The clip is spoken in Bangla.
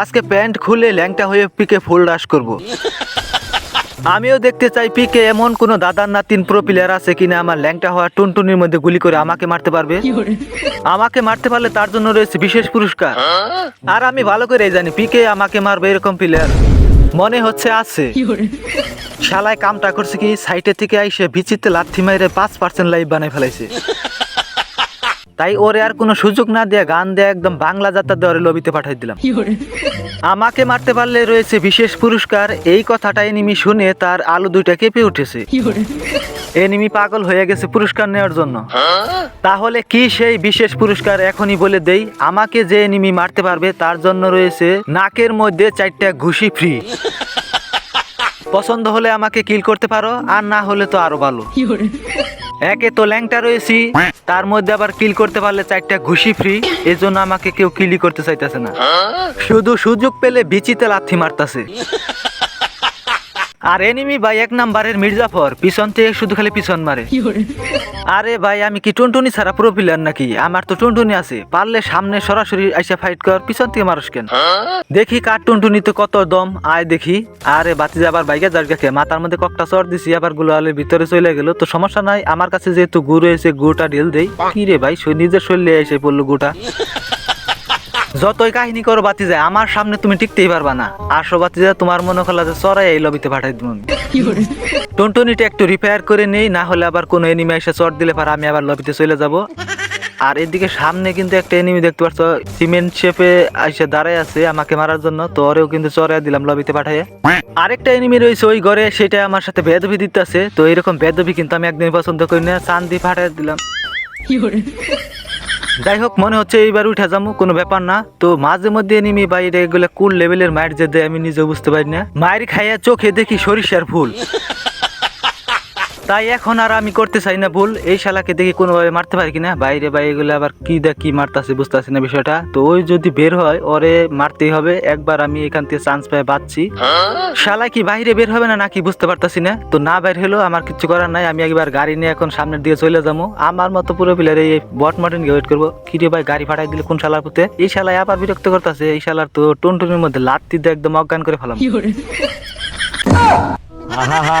আজকে প্যান্ট খুলে ল্যাংটা হয়ে পিকে ফুল ডাস করব। আমিও দেখতে চাই পিকে এমন কোন দাদার নাতিন প্রো প্লেয়ার আছে কিনা আমার ল্যাংটা হওয়া টুনটুনির মধ্যে গুলি করে আমাকে মারতে পারবে? আমাকে মারতে পারলে তার জন্য রয়েছে বিশেষ পুরস্কার। আর আমি ভালো করে জানি পিকে আমাকে মারবে এরকম প্লেয়ার মনে হচ্ছে আছে। শালায় কামটা করছে কি সাইটে থেকে আইসে বিচিতে লাথি মাইরে পাঁচ পার্সেন্ট লাইভ বানাই ফেলাইছে। তাই ওরে আর কোনো সুযোগ না দিয়ে গান দিয়ে একদম বাংলা যাত্রা দেওয়ারে লবিতে পাঠাই দিলাম। আমাকে মারতে পারলে রয়েছে বিশেষ পুরস্কার এই কথাটা এনিমি শুনে তার আলু দুইটা কেঁপে উঠেছে। এনিমি পাগল হয়ে গেছে পুরস্কার নেওয়ার জন্য। তাহলে কি সেই বিশেষ পুরস্কার এখনই বলে দেই? আমাকে যে এনিমি মারতে পারবে তার জন্য রয়েছে নাকের মধ্যে চারটা ঘুষি ফ্রি। পছন্দ হলে আমাকে কিল করতে পারো আর না হলে তো আরও ভালো। একে তো ল্যাংটা রয়েছি। তার মধ্যে আবার কিল করতে পারলে চারটা ঘুষি ফ্রি এই জন্য আমাকে কেউ কিলি করতে চাইতেছে না। শুধু সুযোগ পেলে বিচিতে লাথি মারতাছে। আর এনিমি ভাই এক নাম্বারের মির্জাফর পিছন থেকে শুধু খালি পিছন মারে। আরে ভাই আমি কি টুনটুনি ছাড়া পুরো প্লেয়ার নাকি? আমার তো টুনটুনি আছে। পারলে সামনে সরাসরি আইসা ফাইট কর পিছন থেকে মানুষ কেন? দেখি কার টুনটুনিতে কত দম। আয় দেখি। আরে বাতি আবার বাইকে যার গাকে মাথার মধ্যে ককটা চর দিছি আবার গুলালের ভিতরে চলে গেল। তো সমস্যা নাই আমার কাছে যেহেতু গু রয়েছে গুটা ঢিল দেই। কি রে ভাই নিজের শরীরে এসে পড়ল গুটা যতই কাহিনী করো বাতি যায় আমার সামনে তুমি টিকতেই পারবা না। আসো বাতি যায় তোমার মনে করলা যে চড়াই এই লবিতে পাঠাই দিব টুনটুনিটা একটু রিপেয়ার করে নেই না হলে আবার কোনো এনিমি এসে চট দিলে পারে আমি আবার লবিতে চলে যাব। আর এদিকে সামনে কিন্তু একটা এনিমি দেখতে পাচ্ছ সিমেন্ট শেপে এসে দাঁড়ায় আছে আমাকে মারার জন্য তো ওরেও কিন্তু চড়াই দিলাম লবিতে পাঠায় আরেকটা এনিমি রয়েছে ওই ঘরে সেটা আমার সাথে বেদবি দিতে আছে তো এরকম বেদবি কিন্তু আমি একদিন পছন্দ করি না চান্দি পাঠাই দিলাম। যাই হোক মনে হচ্ছে এইবার উঠে যাব কোনো ব্যাপার না। তো মাঝে মধ্যে নিমি বাইরে এগুলো কোন লেভেলের মায়ের যে আমি নিজে বুঝতে পারি না। মায়ের খাইয়া চোখে দেখি সরিষার ফুল। তাই এখন আর আমি করতে চাই না ভুল। এই শালাকে দেখি কোনোভাবে মারতে পারি কিনা? বাইরে বাইরে এগুলো আবার কি দেখ কি মারতাছে বুঝতেছি না বিষয়টা। তো ওই যদি বের হয় ওরে মারতেই হবে। একবার আমি এখান থেকে চান্স পেয়ে বাঁচছি। শালা কি বাইরে বের হবে না নাকি বুঝতে পারতাছি না। তো না বের হলো আমার কিছু করার নাই। আমি একবার গাড়ি নিয়ে এখন সামনের দিকে চলে যাব। আমার মতো পুরো প্লেয়ার এই বট মাটন ওয়েট করব। কি রে ভাই গাড়ি ফাটাই দিলে কোন শালার পুঁতে? এই শালায় আবার বিরক্ত করতেছে। এই শালার তো টুনটুনির মধ্যে লাত্তি দিয়ে একদম অজ্ঞান করে ফেলাম। আহা